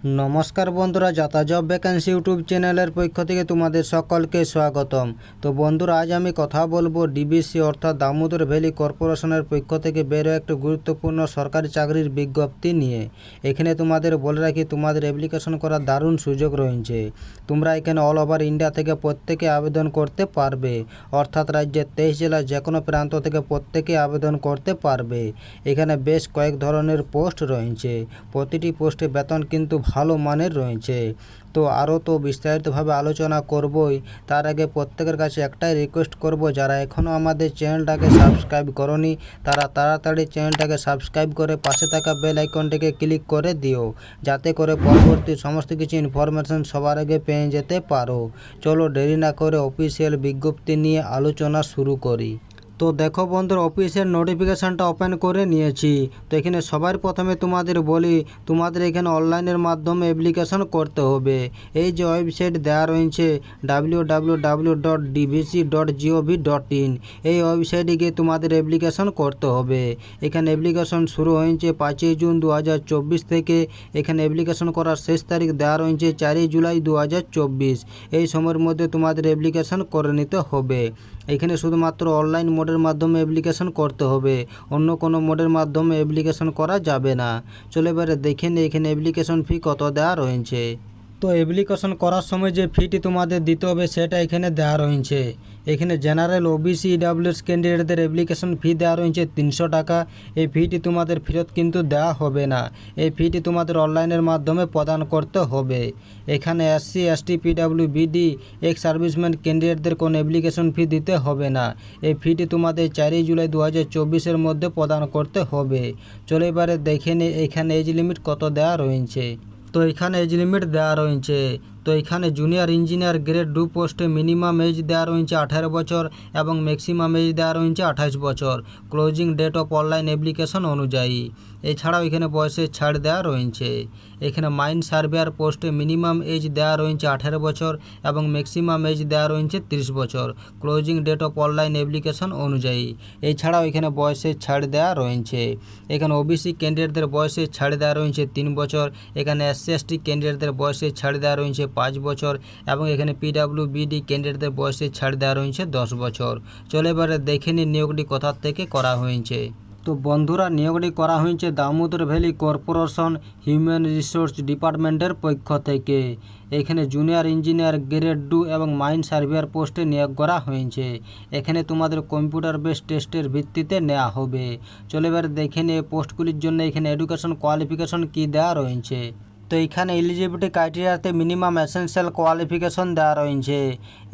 নমস্কার বন্ধুরা job vacancy YouTube চ্যানেলের পক্ষ থেকে তোমাদের সকলকে স্বাগতম। তো বন্ধুরা, আজ আমি কথা বলব ডিবিসি অর্থাৎ দামোদর ভ্যালি কর্পোরেশনের পক্ষ থেকে বেরো একটি গুরুত্বপূর্ণ সরকারি চাকরির বিজ্ঞপ্তি নিয়ে। এখানে তোমাদের বলে রাখি, তোমাদের অ্যাপ্লিকেশন করার দারুণ সুযোগ রয়েছে। তোমরা এখানে অল ওভার ইন্ডিয়া থেকে প্রত্যেকে আবেদন করতে পারবে। অর্থাৎ রাজ্যের তেইশ জেলার যে কোনো প্রান্ত থেকে প্রত্যেকে আবেদন করতে পারবে। এখানে বেশ কয়েক ধরনের পোস্ট রয়েছে। প্রতিটি পোস্টে বেতন কিন্তু ভালো মানের রয়েছে। তো আরও তো বিস্তারিতভাবে আলোচনা করবই। তার আগে প্রত্যেকের কাছে একটাই রিকোয়েস্ট করব, যারা এখনও আমাদের চ্যানেলটাকে সাবস্ক্রাইব করনি, তারা তাড়াতাড়ি চ্যানেলটাকে সাবস্ক্রাইব করে পাশে থাকা বেল আইকনটিকে ক্লিক করে দিও, যাতে করে পরবর্তী সমস্ত কিছু ইনফরমেশন সবার আগে পেয়ে যেতে পারো। চলো দেরি না করে অফিসিয়াল বিজ্ঞপ্তি নিয়ে আলোচনা শুরু করি। তো দেখো বন্ধুর অফিসের নোটিফিকেশানটা ওপেন করে নিয়েছি। তো এখানে সবার প্রথমে তোমাদের বলি, তোমাদের এখানে অনলাইনের মাধ্যমে অ্যাপ্লিকেশন করতে হবে। এই যে ওয়েবসাইট দেওয়া রয়েছে W W dot DVC dot dot in এই ওয়েবসাইটে গিয়ে তোমাদের অ্যাপ্লিকেশন করতে হবে। এখানে অ্যাপ্লিকেশন শুরু হয়েছে পাঁচই জুন দু হাজার চব্বিশ থেকে। এখানে অ্যাপ্লিকেশন করার শেষ তারিখ দেওয়া রয়েছে চারই জুলাই দু হাজার চব্বিশ। এই সময়ের মধ্যে তোমাদের অ্যাপ্লিকেশন করে নিতে হবে। এখানে শুধুমাত্র অনলাইন মোডের মাধ্যমে অ্যাপ্লিকেশন করতে হবে। অন্য কোনো মোডের মাধ্যমে অ্যাপ্লিকেশন করা যাবে না। চলে এবারে দেখেন এখানে অ্যাপ্লিকেশন ফি কত দেওয়া রয়েছে। তো অ্যাপ্লিকেশন করার সময় যে ফিটি তোমাদের দিতে হবে সেটা এখানে দেওয়া রয়েছে। এখানে জেনারেল ওবিসি ইডাব্লিউএস ক্যান্ডিডেটদের অ্যাপ্লিকেশন ফি দেওয়া রয়েছে তিনশো টাকা। এই ফিটি তোমাদের ফেরত কিন্তু দেওয়া হবে না। এই ফিটি তোমাদের অনলাইনের মাধ্যমে প্রদান করতে হবে। এখানে SC ST PW BD ex serviceman ক্যান্ডিডেটদের কোনো অ্যাপ্লিকেশন ফি দিতে হবে না। এই ফিটি তোমাদের চারই জুলাই দু হাজার মধ্যে প্রদান করতে হবে। চলে এবারে দেখে নিই এখানে এজ লিমিট কত দেওয়া রয়েছে। তো এখানে এজ লিমিট দেওয়া রয়েছে তো এখানে জুনিয়র ইঞ্জিনিয়ার গ্রেড ডু পোস্টে মিনিমাম এজ দেওয়া রয়েছে আঠারো বছর এবং ম্যাক্সিমাম এজ দেওয়া রয়েছে আঠাশ বছর। Closing date of online application অনুযায়ী। এছাড়াও এখানে বয়সের ছাড় দেওয়া রয়েছে। এখানে মাইন সার্ভেয়ার পোস্টে মিনিমাম এজ দেওয়া রয়েছে আঠারো বছর এবং ম্যাক্সিমাম এজ দেওয়া রয়েছে তিরিশ বছর। Closing date of online application অনুযায়ী। এছাড়াও এখানে বয়সের ছাড় দেওয়া রয়েছে। এখানে ওবিসি ক্যান্ডিডেটদের বয়সের ছাড় দেওয়া রয়েছে তিন বছর। এখানে এসসি এসটি ক্যান্ডিডেটদের বয়সের ছাড় দেওয়া রয়েছে পাঁচ বছর এবং এখানে পিডাব্লিউ বিডি ক্যান্ডিডেটদের বয়সের ছাড় দেওয়া রয়েছে দশ বছর। চলে এবারে দেখে নিন নিয়োগটি কোথার থেকে করা হয়েছে। তো বন্ধুরা, নিয়োগটি করা হয়েছে Damodar valley corporation human resource ডিপার্টমেন্টের পক্ষ থেকে। এখানে জুনিয়র ইঞ্জিনিয়ার গ্রেড টু এবং মাইন সার্ভেয়ার পোস্টে নিয়োগ করা হয়েছে। এখানে তোমাদের কম্পিউটার বেস টেস্টের ভিত্তিতে নেওয়া হবে। চলে এবার দেখে নিয়ে পোস্টগুলির জন্য এখানে এডুকেশন কোয়ালিফিকেশন কী দেওয়া রয়েছে। তো এখানে এলিজিবিলিটি ক্রাইটেরিয়াতে মিনিমাম এসেন্সিয়াল কোয়ালিফিকেশন দেওয়া রয়েছে।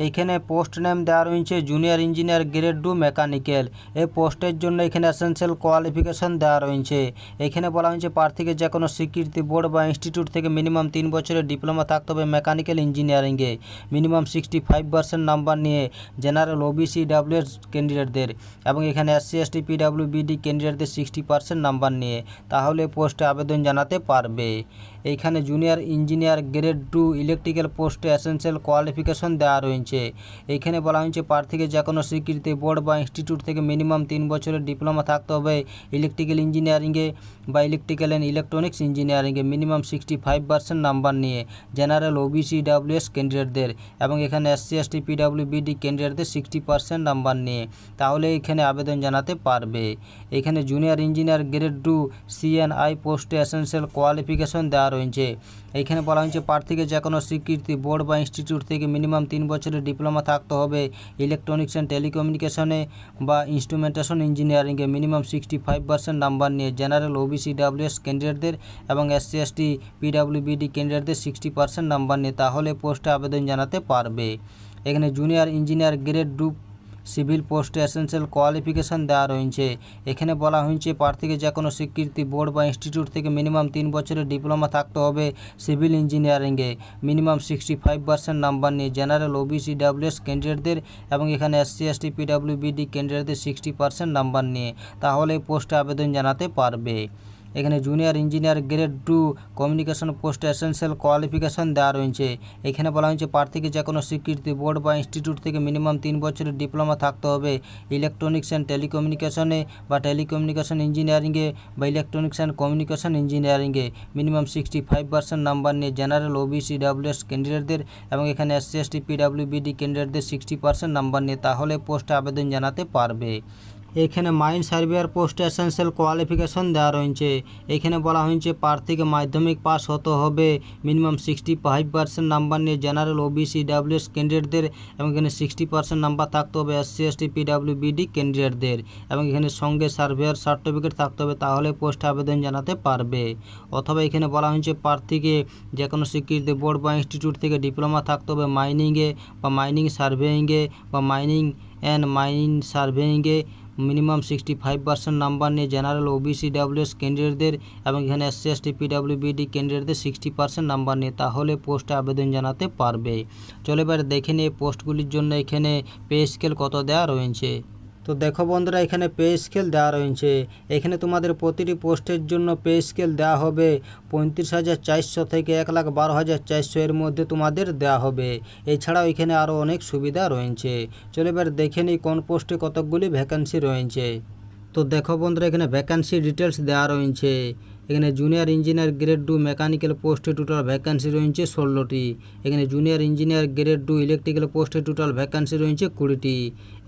এইখানে পোস্ট নেম দেওয়া রয়েছে junior engineer grade two mechanical এই পোস্টের জন্য এখানে এসেন্সিয়াল কোয়ালিফিকেশন দেওয়া রয়েছে। এখানে বলা হয়েছে প্রার্থীকে যে কোনো স্বীকৃতি বোর্ড বা ইনস্টিটিউট থেকে মিনিমাম তিন বছরের ডিপ্লোমা থাকতে হবে মেকানিক্যাল ইঞ্জিনিয়ারিংয়ে minimum sixty five percent number নিয়ে জেনারেল ওবিসি ডাব্লিউএস ক্যান্ডিডেটদের এবং এখানে S SC ST PW BD ক্যান্ডিডেটদের sixty percent number নিয়ে। তাহলে পোস্টে আবেদন জানাতে পারবে। এইখানে junior engineer grade two electrical পোস্টে এসেন্সিয়াল কোয়ালিফিকেশন দেওয়া রয়েছে। এইখানে বলা হয়েছে, প্রার্থীকে যে কোনো স্বীকৃতি বোর্ড বা ইনস্টিটিউট থেকে মিনিমাম তিন বছরের ডিপ্লোমা থাকতে হবে। ইলেকট্রিক্যাল ইঞ্জিনিয়ারিংয়ে বা ইলেকট্রিক্যাল অ্যান্ড ইলেকট্রনিক্স ইঞ্জিনিয়ারিংয়ে minimum sixty five percent number নিয়ে জেনারেল ওবিসি ডাব্লিউএস ক্যান্ডিডেটদের এবং এখানে এসসি এসটি পিডাব্লিউ বিডি ক্যান্ডিডেটদের সিক্সটি পার্সেন্ট নাম্বার নিয়ে তাহলে এখানে আবেদন জানাতে পারবে। এখানে junior engineer grade two C and I পোস্টে এসেন্সিয়াল কোয়ালিফিকেশন দেওয়া রয়েছে। এইখানে বলা হয়েছে, প্রার্থীকে যে কোনো স্বীকৃতি বোর্ড বা ইনস্টিটিউট থেকে মিনিমাম তিন বছরের ডিপ্লোমা থাকতে হবে। ইলেকট্রনিক্স অ্যান্ড টেলিকমিউনিকেশনে বা ইনস্ট্রুমেন্টেশন ইঞ্জিনিয়ারিংয়ে minimum sixty five percent number নিয়ে জেনারেল ওবিসি ডাব্লিউএস ক্যান্ডিডেটদের এবং এসসি এসটি পিডাব্লিউবিডি ক্যান্ডিডেটদের সিক্সটি পার্সেন্ট নাম্বার নিয়ে তাহলে পোস্টে আবেদন জানাতে পারবে। এখানে junior engineer grade two civil পোস্টে এসেন্সিয়াল কোয়ালিফিকেশন দেওয়া রয়েছে। এখানে বলা হয়েছে, প্রার্থীকে যে কোনো স্বীকৃতি বোর্ড বা ইনস্টিটিউট থেকে মিনিমাম তিন বছরের ডিপ্লোমা থাকতে হবে সিভিল ইঞ্জিনিয়ারিংয়ে। Minimum sixty five percent number নিয়ে জেনারেল, ওবিসি, ডাব্লিউএস ক্যান্ডিডেটদের এবং এখানে এসসি, এসটি পিডাব্লিউ বিডি ক্যান্ডিডেটদের সিক্সটি পার্সেন্ট নাম্বার নিয়ে। তাহলে পোস্টে আবেদন জানাতে পারবে। এখানে junior engineer grade two communication post essential qualification দেওয়া রয়েছে। এখানে বলা হয়েছে, প্রার্থীকে যে কোনো স্বীকৃতি বোর্ড বা ইনস্টিটিউট থেকে মিনিমাম তিন বছরের ডিপ্লোমা থাকতে হবে। ইলেকট্রনিক্স অ্যান্ড টেলিকমিউনিকেশনে বা টেলিকমিউনিকেশন ইঞ্জিনিয়ারিংয়ে বা ইলেকট্রনিক্স অ্যান্ড কমিউনিকেশন ইঞ্জিনিয়ারিংয়ে minimum sixty five percent number নিয়ে জেনারেল ওবিসি ডাব্লিউএস ক্যান্ডিডেটদের এবং এখানে এসসি এসটি পিডাব্লিউবিডি ক্যান্ডিডেটদের সিক্সটি পার্সেন্ট নাম্বার নিয়ে তাহলে পোস্টে আবেদন জানাতে পারবে। এখানে mine surveyor post essential qualification দেওয়া রয়েছে। এখানে বলা হয়েছে, প্রার্থীকে মাধ্যমিক পাস হতে হবে। Minimum sixty five percent number নিয়ে জেনারেল ওবিসি ডাব্লিউএস ক্যান্ডিডেটদের এবং এখানে সিক্সটি পার্সেন্ট নাম্বার থাকতে হবে এসসি এসটি পিডাব্লিউবিডি ক্যান্ডিডেটদের এবং এখানে সঙ্গে সার্ভেয়ার সার্টিফিকেট থাকতে হবে তাহলে পোস্টে আবেদন জানাতে পারবে। অথবা এখানে বলা হয়েছে, প্রার্থীকে যে কোনো স্বীকৃতি বোর্ড বা ইনস্টিটিউট থেকে ডিপ্লোমা থাকতে হবে মাইনিংয়ে বা মাইনিং সার্ভেইংয়ে বা mining and mining সার্ভেইংয়ে minimum sixty five percent number নিয়ে জেনারেল ওবিসি ডাব্লিউএস ক্যান্ডিডেটদের এবং এখানে এসসি এসটি পিডাব্লিউবিডি ক্যান্ডিডেটদের সিক্সটি পার্সেন্ট নাম্বার নিয়ে, তাহলে পোস্টে আবেদন জানাতে পারবে। চলে এবার দেখে নিয়ে পোস্টগুলির জন্য এখানে পে স্কেল কত দেওয়া রয়েছে। তো দেখো বন্ধুরা, এখানে পে স্কেল দেওয়া রয়েছে। এখানে তোমাদের প্রতিটি পোস্টের জন্য পে স্কেল দেওয়া হবে পঁয়ত্রিশ হাজার চারশো থেকে এক লাখ বারো হাজার চারশো এর মধ্যে তোমাদের দেওয়া হবে। এছাড়াও এখানে আরও অনেক সুবিধা রয়েছে। চলে এবার দেখে নিই কোন পোস্টে কতকগুলি ভ্যাকান্সি রয়েছে। তো দেখো বন্ধুরা, এখানে ভ্যাকান্সি ডিটেলস দেওয়া রয়েছে। এখানে junior engineer grade two mechanical পোস্টে টোটাল ভ্যাকান্সি রয়েছে ষোলোটি। এখানে junior engineer grade two electrical পোস্টে টোটাল ভ্যাকান্সি রয়েছে কুড়িটি।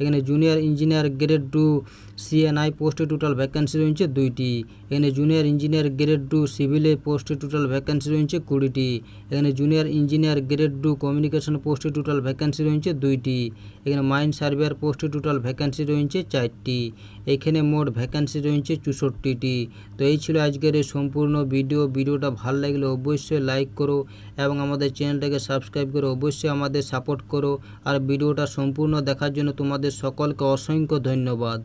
এখানে junior engineer grade two C and I পোস্টে টোটাল ভ্যাকান্সি রয়েছে দুইটি। এখানে জুনিয়র ইঞ্জিনিয়ার গ্রেড টু সিভিলে পোস্টে টোটাল ভ্যাকান্সি রয়েছে কুড়িটি। এখানে junior engineer grade two communication পোস্টে টোটাল ভ্যাকান্সি রয়েছে দুইটি। এখানে মাইন সার্ভেয়ার পোস্টে টোটাল ভ্যাকান্সি রয়েছে চারটি। এখানে মোট ভ্যাকান্সি রয়েছে চৌষট্টিটি। তো এই ছিল আজকের সম্পূর্ণ ভিডিও। ভিডিওটা ভালো লাগলে অবশ্যই লাইক করো এবং আমাদের চ্যানেলটাকে সাবস্ক্রাইব করো। অবশ্যই আমাদের সাপোর্ট করো। আর ভিডিওটা সম্পূর্ণ দেখার জন্য তোমাদের সকলকে অসংখ্য ধন্যবাদ।